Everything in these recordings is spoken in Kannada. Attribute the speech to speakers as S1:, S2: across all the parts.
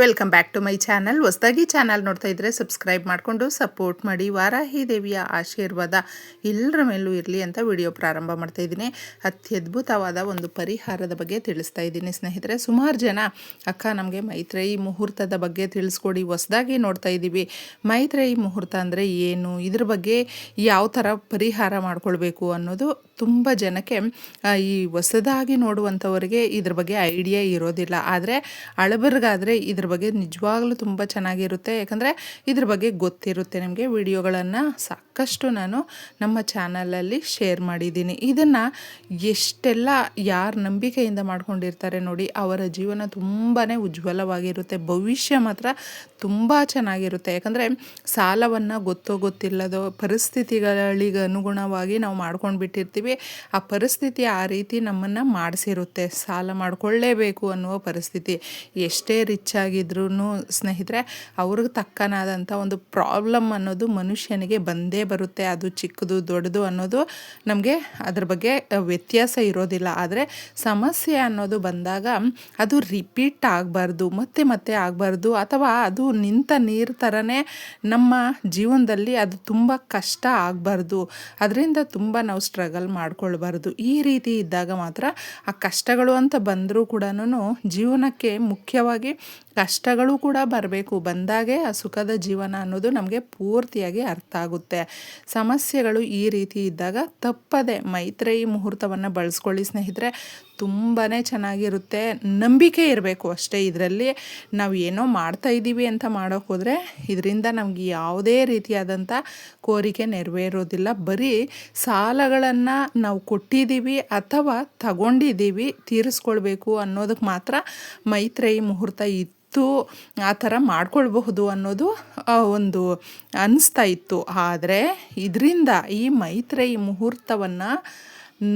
S1: Welcome back to my channel. ಹೊಸದಾಗಿ ಚಾನಲ್ ನೋಡ್ತಾ ಇದ್ದರೆ ಸಬ್ಸ್ಕ್ರೈಬ್ ಮಾಡಿಕೊಂಡು ಸಪೋರ್ಟ್ ಮಾಡಿ. ವಾರಾಹಿ ದೇವಿಯ ಆಶೀರ್ವಾದ ಎಲ್ಲರ ಮೇಲೂ ಇರಲಿ ಅಂತ ವಿಡಿಯೋ ಪ್ರಾರಂಭ ಮಾಡ್ತಾ ಇದ್ದೀನಿ. ಅತ್ಯದ್ಭುತವಾದ ಒಂದು ಪರಿಹಾರದ ಬಗ್ಗೆ ತಿಳಿಸ್ತಾ ಇದ್ದೀನಿ. ಸ್ನೇಹಿತರೆ, ಸುಮಾರು ಜನ ಅಕ್ಕ ನಮಗೆ ಮೈತ್ರೇಯಿ ಮುಹೂರ್ತದ ಬಗ್ಗೆ ತಿಳಿಸ್ಕೊಡಿ. ಹೊಸದಾಗಿ ನೋಡ್ತಾ ಇದ್ದೀವಿ. ಮೈತ್ರೇಯಿ ಮುಹೂರ್ತ ಅಂದರೆ ಏನು? ಇದ್ರ ಬಗ್ಗೆ ಯಾವ ಥರ ಪರಿಹಾರ ಮಾಡಿಕೊಳ್ಬೇಕು ಅನ್ನೋದು ತುಂಬ ಜನಕ್ಕೆ ಈ ಹೊಸದಾಗಿ ನೋಡುವಂಥವ್ರಿಗೆ ಇದ್ರ ಬಗ್ಗೆ ಐಡಿಯಾ ಇರೋದಿಲ್ಲ. ಆದರೆ ಹಳಬರ್ಗಾದರೆ ಇದ್ರ ಬಗ್ಗೆ ನಿಜವಾಗ್ಲೂ ತುಂಬ ಚೆನ್ನಾಗಿರುತ್ತೆ. ಯಾಕಂದರೆ ಇದ್ರ ಬಗ್ಗೆ ಗೊತ್ತಿರುತ್ತೆ ನಿಮಗೆ. ವಿಡಿಯೋಗಳನ್ನು ಸಾಕಷ್ಟು ನಾನು ನಮ್ಮ ಚಾನಲಲ್ಲಿ ಶೇರ್ ಮಾಡಿದ್ದೀನಿ. ಇದನ್ನು ಎಷ್ಟೆಲ್ಲ ಯಾರು ನಂಬಿಕೆಯಿಂದ ಮಾಡ್ಕೊಂಡಿರ್ತಾರೆ ನೋಡಿ, ಅವರ ಜೀವನ ತುಂಬಾ ಉಜ್ವಲವಾಗಿರುತ್ತೆ. ಭವಿಷ್ಯ ಮಾತ್ರ ತುಂಬ ಚೆನ್ನಾಗಿರುತ್ತೆ. ಯಾಕಂದರೆ ಸಾಲವನ್ನು ಗೊತ್ತೋ ಗೊತ್ತಿಲ್ಲದೋ ಪರಿಸ್ಥಿತಿಗಳಿಗೆ ಅನುಗುಣವಾಗಿ ನಾವು ಮಾಡ್ಕೊಂಡು ಬಿಟ್ಟಿರ್ತೀವಿ ಆ ಪರಿಸ್ಥಿತಿ ಆ ರೀತಿ ನಮ್ಮನ್ನು ಮಾಡಿಸಿರುತ್ತೆ. ಸಾಲ ಮಾಡಿಕೊಳ್ಳೇಬೇಕು ಅನ್ನುವ ಪರಿಸ್ಥಿತಿ. ಎಷ್ಟೇ ರಿಚ್ ಆಗಿದ್ರೂ ಸ್ನೇಹಿತರೆ, ಅವ್ರಿಗೆ ತಕ್ಕನಾದಂಥ ಒಂದು ಪ್ರಾಬ್ಲಮ್ ಅನ್ನೋದು ಮನುಷ್ಯನಿಗೆ ಬಂದೇ ಬರುತ್ತೆ. ಅದು ಚಿಕ್ಕದು, ದೊಡ್ಡದು ಅನ್ನೋದು ನಮಗೆ ಅದ್ರ ಬಗ್ಗೆ ವ್ಯತ್ಯಾಸ ಇರೋದಿಲ್ಲ. ಆದರೆ ಸಮಸ್ಯೆ ಅನ್ನೋದು ಬಂದಾಗ ಅದು ರಿಪೀಟ್ ಆಗಬಾರ್ದು, ಮತ್ತೆ ಮತ್ತೆ ಆಗಬಾರ್ದು, ಅಥವಾ ಅದು ನಿಂತ ನೀರು ಥರನೇ ನಮ್ಮ ಜೀವನದಲ್ಲಿ ಅದು ತುಂಬ ಕಷ್ಟ ಆಗಬಾರ್ದು. ಅದರಿಂದ ತುಂಬ ನಾವು ಸ್ಟ್ರಗಲ್ ಮಾಡ್ಕೊಳ್ಬಾರ್ದು. ಈ ರೀತಿ ಇದ್ದಾಗ ಮಾತ್ರ ಆ ಕಷ್ಟಗಳು ಅಂತ ಬಂದರೂ ಕೂಡ ಜೀವನಕ್ಕೆ ಮುಖ್ಯವಾಗಿ ಕಷ್ಟಗಳು ಕೂಡ ಬರಬೇಕು. ಬಂದಾಗೆ ಆ ಸುಖದ ಜೀವನ ಅನ್ನೋದು ನಮಗೆ ಪೂರ್ತಿಯಾಗಿ ಅರ್ಥ ಆಗುತ್ತೆ. ಸಮಸ್ಯೆಗಳು ಈ ರೀತಿ ಇದ್ದಾಗ ತಪ್ಪದೆ ಮೈತ್ರೇಯಿ ಮುಹೂರ್ತವನ್ನು ಬಳಸ್ಕೊಳ್ಳಿ ಸ್ನೇಹಿತರೆ. ತುಂಬಾ ಚೆನ್ನಾಗಿರುತ್ತೆ. ನಂಬಿಕೆ ಇರಬೇಕು ಅಷ್ಟೇ ಇದರಲ್ಲಿ. ನಾವು ಏನೋ ಮಾಡ್ತಾ ಇದ್ದೀವಿ ಅಂತ ಮಾಡೋಕೆ ಹೋದರೆ ಇದರಿಂದ ನಮಗೆ ಯಾವುದೇ ರೀತಿಯಾದಂಥ ಕೋರಿಕೆ ನೆರವೇರೋದಿಲ್ಲ. ಬರೀ ಸಾಲಗಳನ್ನು ನಾವು ಕೊಟ್ಟಿದ್ದೀವಿ ಅಥವಾ ತಗೊಂಡಿದ್ದೀವಿ ತೀರಿಸ್ಕೊಳ್ಬೇಕು ಅನ್ನೋದಕ್ಕೆ ಮಾತ್ರ ಮೈತ್ರೇಯಿ ಮುಹೂರ್ತ ಇತ್ತು. ಆ ಥರ ಮಾಡ್ಕೊಳ್ಬಹುದು ಅನ್ನೋದು ಒಂದು ಅನಿಸ್ತಾ ಇತ್ತು. ಆದರೆ ಇದರಿಂದ ಈ ಮೈತ್ರೇಯಿ ಮುಹೂರ್ತವನ್ನು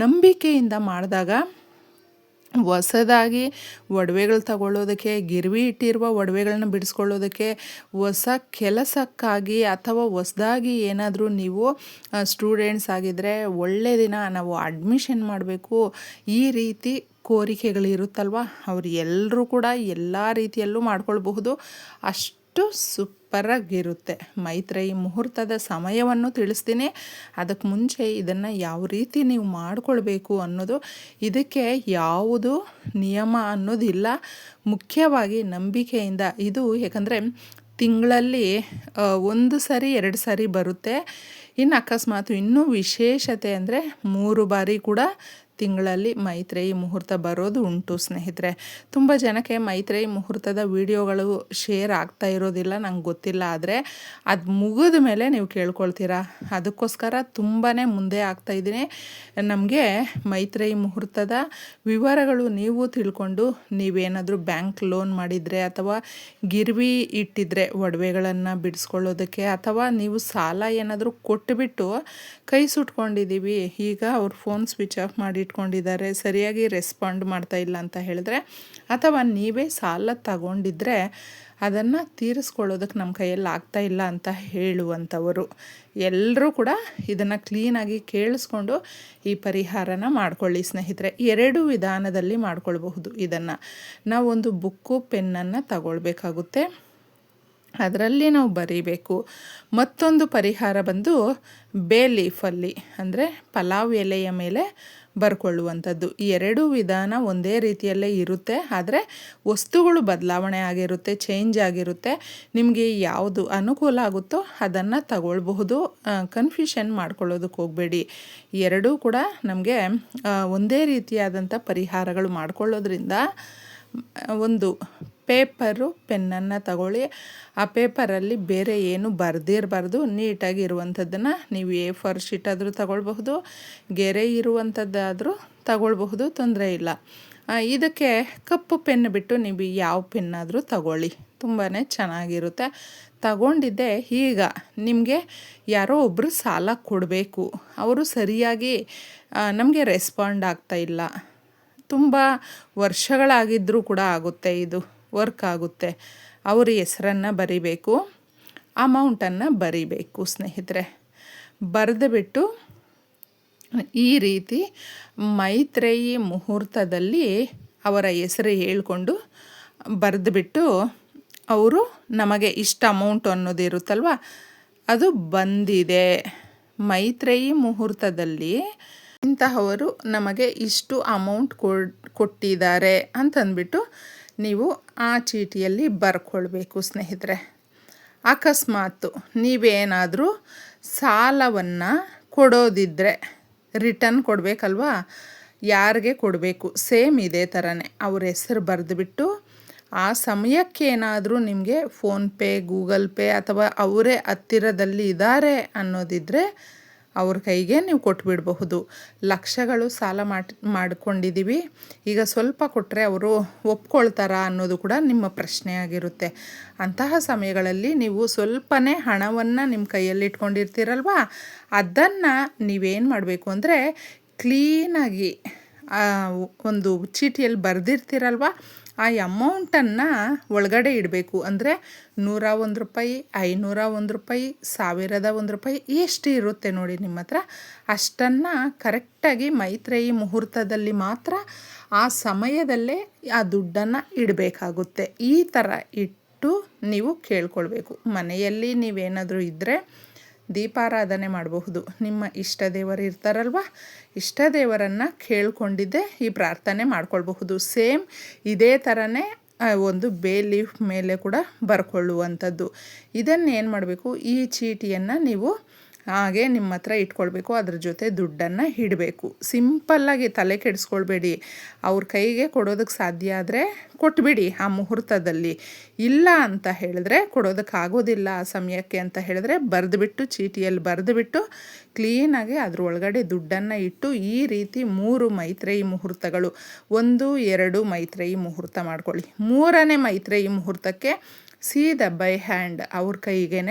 S1: ನಂಬಿಕೆಯಿಂದ ಮಾಡಿದಾಗ ಹೊಸದಾಗಿ ಒಡವೆಗಳು ತಗೊಳ್ಳೋದಕ್ಕೆ, ಗಿರ್ವಿ ಇಟ್ಟಿರುವ ಒಡವೆಗಳನ್ನ ಬಿಡಿಸ್ಕೊಳ್ಳೋದಕ್ಕೆ, ಹೊಸ ಕೆಲಸಕ್ಕಾಗಿ ಅಥವಾ ಹೊಸದಾಗಿ ಏನಾದರೂ ನೀವು ಸ್ಟೂಡೆಂಟ್ಸ್ ಆಗಿದ್ದರೆ ಒಳ್ಳೆಯ ದಿನ ನಾವು ಅಡ್ಮಿಷನ್ ಮಾಡಬೇಕು. ಈ ರೀತಿ ಕೋರಿಕೆಗಳಿರುತ್ತಲ್ವ ಅವ್ರು ಎಲ್ಲರೂ ಕೂಡ ಎಲ್ಲ ರೀತಿಯಲ್ಲೂ ಮಾಡ್ಕೊಳ್ಬಹುದು. ಅಷ್ಟು ಸೂಪರಾಗಿರುತ್ತೆ ಮೈತ್ರೇಯಿ ಮುಹೂರ್ತದ ಸಮಯವನ್ನು ತಿಳಿಸ್ತೀನಿ. ಅದಕ್ಕೆ ಮುಂಚೆ ಇದನ್ನು ಯಾವ ರೀತಿ ನೀವು ಮಾಡಿಕೊಳ್ಬೇಕು ಅನ್ನೋದು ಇದಕ್ಕೆ ಯಾವುದು ನಿಯಮ ಅನ್ನೋದಿಲ್ಲ. ಮುಖ್ಯವಾಗಿ ನಂಬಿಕೆಯಿಂದ ಇದು ಯಾಕಂದರೆ ತಿಂಗಳಲ್ಲಿ ಒಂದು ಸರಿ, ಎರಡು ಸಾರಿ ಬರುತ್ತೆ. ಇನ್ನು ಅಕಸ್ಮಾತ್ ಇನ್ನೂ ವಿಶೇಷತೆ ಅಂದರೆ ಮೂರು ಬಾರಿ ಕೂಡ ತಿಂಗಳಲ್ಲಿ ಮೈತ್ರೇಯಿ ಮುಹೂರ್ತ ಬರೋದು ಉಂಟು ಸ್ನೇಹಿತರೆ. ತುಂಬ ಜನಕ್ಕೆ ಮೈತ್ರೇಯಿ ಮುಹೂರ್ತದ ವಿಡಿಯೋಗಳು ಶೇರ್ ಆಗ್ತಾ ಇರೋದಿಲ್ಲ, ನಂಗೆ ಗೊತ್ತಿಲ್ಲ. ಆದರೆ ಅದು ಮುಗಿದ ಮೇಲೆ ನೀವು ಕೇಳ್ಕೊಳ್ತೀರಾ? ಅದಕ್ಕೋಸ್ಕರ ತುಂಬಾ ಮುಂದೆ ಆಗ್ತಾಯಿದ್ದೀನಿ ನಮಗೆ ಮೈತ್ರೇಯಿ ಮುಹೂರ್ತದ ವಿವರಗಳು ನೀವು ತಿಳ್ಕೊಂಡು ನೀವೇನಾದರೂ ಬ್ಯಾಂಕ್ ಲೋನ್ ಮಾಡಿದರೆ ಅಥವಾ ಗಿರ್ವಿ ಇಟ್ಟಿದ್ರೆ ಒಡವೆಗಳನ್ನು ಬಿಡಿಸ್ಕೊಳ್ಳೋದಕ್ಕೆ ಅಥವಾ ನೀವು ಸಾಲ ಏನಾದರೂ ಕೊಟ್ಟುಬಿಟ್ಟು ಕೈ ಸುಟ್ಕೊಂಡಿದ್ದೀವಿ, ಈಗ ಅವ್ರ ಫೋನ್ ಸ್ವಿಚ್ ಆಫ್ ಮಾಡಿ ಇಟ್ಕೊಂಡಿದ್ದಾರೆ, ಸರಿಯಾಗಿ ರೆಸ್ಪಾಂಡ್ ಮಾಡ್ತಾ ಇಲ್ಲ ಅಂತ ಹೇಳಿದ್ರೆ, ಅಥವಾ ನೀವೇ ಸಾಲ ತಗೊಂಡಿದ್ರೆ ಅದನ್ನು ತೀರಿಸ್ಕೊಳ್ಳೋದಕ್ಕೆ ನಮ್ಮ ಕೈಯಲ್ಲಿ ಆಗ್ತಾ ಇಲ್ಲ ಅಂತ ಹೇಳುವಂಥವರು. ಎಲ್ಲರೂ ಕೂಡ ಇದನ್ನು ಕ್ಲೀನಾಗಿ ಕೇಳಿಸ್ಕೊಂಡು ಈ ಪರಿಹಾರನ ಮಾಡ್ಕೊಳ್ಳಿ ಸ್ನೇಹಿತರೆ. ಎರಡು ವಿಧಾನದಲ್ಲಿ ಮಾಡ್ಕೊಳ್ಬಹುದು ಇದನ್ನು. ನಾವೊಂದು ಬುಕ್ಕು ಪೆನ್ನನ್ನು ತಗೊಳ್ಬೇಕಾಗುತ್ತೆ. ಅದರಲ್ಲಿ ನಾವು ಬರೀಬೇಕು. ಮತ್ತೊಂದು ಪರಿಹಾರ ಬಂದು ಬೇ ಲೀಫಲ್ಲಿ ಅಂದರೆ ಪಲಾವ್ ಎಲೆಯ ಮೇಲೆ ಬರ್ಕೊಳ್ಳುವಂಥದ್ದು. ಈ ಎರಡೂ ವಿಧಾನ ಒಂದೇ ರೀತಿಯಲ್ಲೇ ಇರುತ್ತೆ, ಆದರೆ ವಸ್ತುಗಳು ಬದಲಾವಣೆ ಆಗಿರುತ್ತೆ ಚೇಂಜ್ ಆಗಿರುತ್ತೆ. ನಿಮಗೆ ಯಾವುದು ಅನುಕೂಲ ಆಗುತ್ತೋ ಅದನ್ನು ತಗೊಳ್ಬಹುದು. ಕನ್ಫ್ಯೂಷನ್ ಮಾಡ್ಕೊಳ್ಳೋದಕ್ಕೆ ಹೋಗಬೇಡಿ. ಎರಡೂ ಕೂಡ ನಮಗೆ ಒಂದೇ ರೀತಿಯಾದಂಥ ಪರಿಹಾರಗಳು ಮಾಡಿಕೊಳ್ಳೋದ್ರಿಂದ ಒಂದು ಪೇಪರು, ಪೆನ್ನನ್ನು ತಗೊಳ್ಳಿ. ಆ ಪೇಪರಲ್ಲಿ ಬೇರೆ ಏನು ಬರೆದಿರಬಾರ್ದು. ನೀಟಾಗಿ ಇರುವಂಥದ್ದನ್ನು ನೀವು ಎ ಫಾರ್ ಶೀಟ್ ಆದರೂ ತಗೊಳ್ಬಹುದು. ಗೆರೆ ಇರುವಂಥದ್ದಾದರೂ ತಗೊಳ್ಬಹುದು. ತೊಂದರೆ ಇಲ್ಲ. ಇದಕ್ಕೆ ಕಪ್ಪು ಪೆನ್ ಬಿಟ್ಟು ನೀವು ಯಾವ ಪೆನ್ನಾದರೂ ತಗೊಳ್ಳಿ. ತುಂಬಾ ಚೆನ್ನಾಗಿರುತ್ತೆ. ತಗೊಂಡಿದ್ದೆ ಈಗ ನಿಮಗೆ ಯಾರೋ ಒಬ್ಬರು ಸಾಲ ಕೊಡಬೇಕು. ಅವರು ಸರಿಯಾಗಿ ನಮಗೆ ರೆಸ್ಪಾಂಡ್ ಆಗ್ತಾ ಇಲ್ಲ. ತುಂಬ ವರ್ಷಗಳಾಗಿದ್ದರೂ ಕೂಡ ಆಗುತ್ತೆ ಇದು. ವರ್ಕ್ ಆಗುತ್ತೆ. ಅವರ ಹೆಸರನ್ನು ಬರಿಬೇಕು ಅಮೌಂಟನ್ನು ಬರಿಬೇಕು ಸ್ನೇಹಿತರೆ. ಬರೆದುಬಿಟ್ಟು ಈ ರೀತಿ ಮೈತ್ರೇಯಿ ಮುಹೂರ್ತದಲ್ಲಿ ಅವರ ಹೆಸರು ಹೇಳಿಕೊಂಡು ಬರೆದುಬಿಟ್ಟು ಅವರು ನಮಗೆ ಇಷ್ಟ ಅಮೌಂಟ್ ಅನ್ನೋದು ಇರುತ್ತಲ್ವ, ಅದು ಬಂದಿದೆ. ಮೈತ್ರೇಯಿ ಮುಹೂರ್ತದಲ್ಲಿ ಇಂತಹವರು ನಮಗೆ ಇಷ್ಟು ಅಮೌಂಟ್ ಕೊಟ್ಟಿದ್ದಾರೆ ಅಂತಂದ್ಬಿಟ್ಟು ನೀವು ಆ ಚೀಟಿಯಲ್ಲಿ ಬರ್ಕೊಳ್ಬೇಕು, ಸ್ನೇಹಿತರೆ. ಅಕಸ್ಮಾತು ನೀವೇನಾದರೂ ಸಾಲವನ್ನು ಕೊಡೋದಿದ್ದರೆ ರಿಟರ್ನ್ ಕೊಡಬೇಕಲ್ವಾ? ಯಾರಿಗೆ ಕೊಡಬೇಕು? ಸೇಮ್ ಇದೇ ಥರನೇ ಅವ್ರ ಹೆಸರು ಬರೆದುಬಿಟ್ಟು ಆ ಸಮಯಕ್ಕೇನಾದರೂ ನಿಮಗೆ ಫೋನ್ಪೇ ಗೂಗಲ್ ಪೇ ಅಥವಾ ಅವರೇ ಹತ್ತಿರದಲ್ಲಿ ಇದ್ದಾರೆ ಅನ್ನೋದಿದ್ದರೆ ಅವ್ರ ಕೈಗೆ ನೀವು ಕೊಟ್ಬಿಡಬಹುದು. ಲಕ್ಷಗಳು ಸಾಲ ಮಾಡಿ ಮಾಡ್ಕೊಂಡಿದ್ದೀವಿ ಈಗ ಸ್ವಲ್ಪ ಕೊಟ್ಟರೆ ಅವರು ಒಪ್ಕೊಳ್ತಾರಾ ಅನ್ನೋದು ಕೂಡ ನಿಮ್ಮ ಪ್ರಶ್ನೆ ಆಗಿರುತ್ತೆ. ಅಂತಹ ಸಮಯಗಳಲ್ಲಿ ನೀವು ಸ್ವಲ್ಪನೇ ಹಣವನ್ನು ನಿಮ್ಮ ಕೈಯಲ್ಲಿ ಇಟ್ಕೊಂಡಿರ್ತೀರಲ್ವಾ? ಅದನ್ನು ನೀವೇನು ಮಾಡಬೇಕು ಅಂದರೆ ಕ್ಲೀನಾಗಿ ಒಂದು ಚೀಟಿಯಲ್ಲಿ ಬರೆದಿರ್ತೀರಲ್ವ? ಆ ಅಮೌಂಟನ್ನು ಒಳಗಡೆ ಇಡಬೇಕು. ಅಂದರೆ ನೂರ ಒಂದು ರೂಪಾಯಿ, ಐನೂರ ಒಂದು ರೂಪಾಯಿ, ಸಾವಿರದ ಒಂದು ರೂಪಾಯಿ ಎಷ್ಟು ಇರುತ್ತೆ ನೋಡಿ ನಿಮ್ಮ ಹತ್ರ. ಅಷ್ಟನ್ನು ಕರೆಕ್ಟಾಗಿ ಮೈತ್ರೇಯಿ ಮುಹೂರ್ತದಲ್ಲಿ ಮಾತ್ರ ಆ ಸಮಯದಲ್ಲೇ ಆ ದುಡ್ಡನ್ನು ಇಡಬೇಕಾಗುತ್ತೆ. ಈ ಥರ ಇಟ್ಟು ನೀವು ಕೇಳ್ಕೊಳ್ಬೇಕು. ಮನೆಯಲ್ಲಿ ನೀವೇನಾದರೂ ಇದ್ದರೆ ದೀಪಾರಾಧನೆ ಮಾಡಬಹುದು. ನಿಮ್ಮ ಇಷ್ಟ ದೇವರು ಇರ್ತಾರಲ್ವ? ಇಷ್ಟ ದೇವರನ್ನು ಕೇಳಿಕೊಂಡಿದ್ದೆ, ಈ ಪ್ರಾರ್ಥನೆ ಮಾಡ್ಕೊಳ್ಬಹುದು. ಸೇಮ್ ಇದೇ ಥರನೇ ಒಂದು ಬೇ ಲೀಫ್ ಮೇಲೆ ಕೂಡ ಬರ್ಕೊಳ್ಳುವಂಥದ್ದು. ಇದನ್ನು ಏನು ಮಾಡಬೇಕು? ಈ ಚೀಟಿಯನ್ನು ನೀವು ಹಾಗೆ ನಿಮ್ಮ ಹತ್ರ ಇಟ್ಕೊಳ್ಬೇಕು, ಅದ್ರ ಜೊತೆ ದುಡ್ಡನ್ನು ಇಡಬೇಕು. ಸಿಂಪಲ್ಲಾಗಿ ತಲೆ ಕೆಡಿಸ್ಕೊಳ್ಬೇಡಿ. ಅವ್ರ ಕೈಗೆ ಕೊಡೋದಕ್ಕೆ ಸಾಧ್ಯ ಆದರೆ ಕೊಟ್ಬಿಡಿ ಆ ಮುಹೂರ್ತದಲ್ಲಿ. ಇಲ್ಲ ಅಂತ ಹೇಳಿದ್ರೆ ಕೊಡೋದಕ್ಕಾಗೋದಿಲ್ಲ ಆ ಸಮಯಕ್ಕೆ ಅಂತ ಹೇಳಿದ್ರೆ ಬರೆದುಬಿಟ್ಟು, ಚೀಟಿಯಲ್ಲಿ ಬರೆದುಬಿಟ್ಟು ಕ್ಲೀನಾಗಿ ಅದ್ರ ಒಳಗಡೆ ದುಡ್ಡನ್ನು ಇಟ್ಟು ಈ ರೀತಿ ಮೂರು ಮೈತ್ರೇಯಿ ಮುಹೂರ್ತಗಳು. ಒಂದು, ಎರಡು ಮೈತ್ರೇಯಿ ಮುಹೂರ್ತ ಮಾಡ್ಕೊಳ್ಳಿ. ಮೂರನೇ ಮೈತ್ರೇಯಿ ಮುಹೂರ್ತಕ್ಕೆ ಸೀದ ಬೈ ಹ್ಯಾಂಡ್ ಅವ್ರ ಕೈಗೇ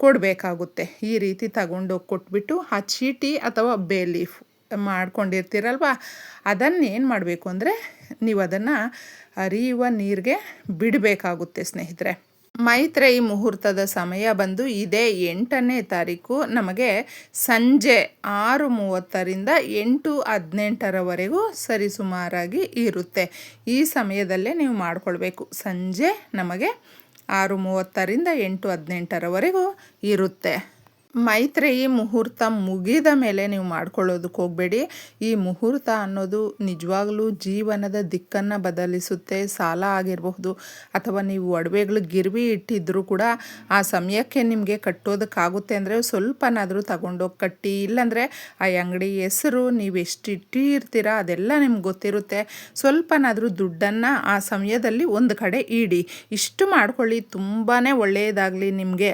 S1: ಕೊಡಬೇಕಾಗುತ್ತೆ. ಈ ರೀತಿ ತಗೊಂಡೋಗಿ ಕೊಟ್ಬಿಟ್ಟು ಆ ಚೀಟಿ ಅಥವಾ ಬೇ ಲೀಫ್ ಮಾಡ್ಕೊಂಡಿರ್ತೀರಲ್ವ? ಅದನ್ನೇನು ಮಾಡಬೇಕು ಅಂದರೆ ನೀವು ಅದನ್ನು ಹರಿಯುವ ನೀರಿಗೆ ಬಿಡಬೇಕಾಗುತ್ತೆ ಸ್ನೇಹಿತರೆ. ಮೈತ್ರೇಯಿ ಮುಹೂರ್ತದ ಸಮಯ ಬಂದು ಇದೇ ಎಂಟನೇ ತಾರೀಕು. ನಮಗೆ ಸಂಜೆ ಆರು ಮೂವತ್ತರಿಂದ ಎಂಟು ಹದಿನೆಂಟರವರೆಗೂ ಸರಿಸುಮಾರಾಗಿ ಇರುತ್ತೆ. ಈ ಸಮಯದಲ್ಲೇ ನೀವು ಮಾಡಿಕೊಳ್ಬೇಕು. ಸಂಜೆ ನಮಗೆ ಆರು ಮೂವತ್ತರಿಂದ ಎಂಟು ಹದಿನೆಂಟರವರೆಗೂ ಇರುತ್ತೆ. ಮೈತ್ರೇಯಿ ಮುಹೂರ್ತ ಮುಗಿದ ಮೇಲೆ ನೀವು ಮಾಡ್ಕೊಳ್ಳೋದಕ್ಕೆ ಹೋಗಬೇಡಿ. ಈ ಮುಹೂರ್ತ ಅನ್ನೋದು ನಿಜವಾಗ್ಲೂ ಜೀವನದ ದಿಕ್ಕನ್ನು ಬದಲಿಸುತ್ತೆ, ಸಾಲ ಆಗಿರಬಹುದು, ಅಥವಾ ನೀವು ಒಡವೆಗಳು ಗಿರ್ವಿ ಇಟ್ಟಿದ್ದರೂ ಕೂಡ ಆ ಸಮಯಕ್ಕೆ ನಿಮಗೆ ಕಟ್ಟೋದಕ್ಕಾಗುತ್ತೆ ಅಂದರೆ ಸ್ವಲ್ಪನಾದರೂ ತಗೊಂಡೋಗಿ ಕಟ್ಟಿ. ಇಲ್ಲಾಂದರೆ ಆ ಅಂಗಡಿ ಹೆಸರು ನೀವು ಎಷ್ಟು ಇಟ್ಟಿರ್ತೀರ ಅದೆಲ್ಲ ನಿಮ್ಗೆ ಗೊತ್ತಿರುತ್ತೆ. ಸ್ವಲ್ಪನಾದರೂ ದುಡ್ಡನ್ನು ಆ ಸಮಯದಲ್ಲಿ ಒಂದು ಕಡೆ ಇಡಿ. ಇಷ್ಟು ಮಾಡ್ಕೊಳ್ಳಿ ತುಂಬಾ ಒಳ್ಳೆಯದಾಗಲಿ ನಿಮಗೆ.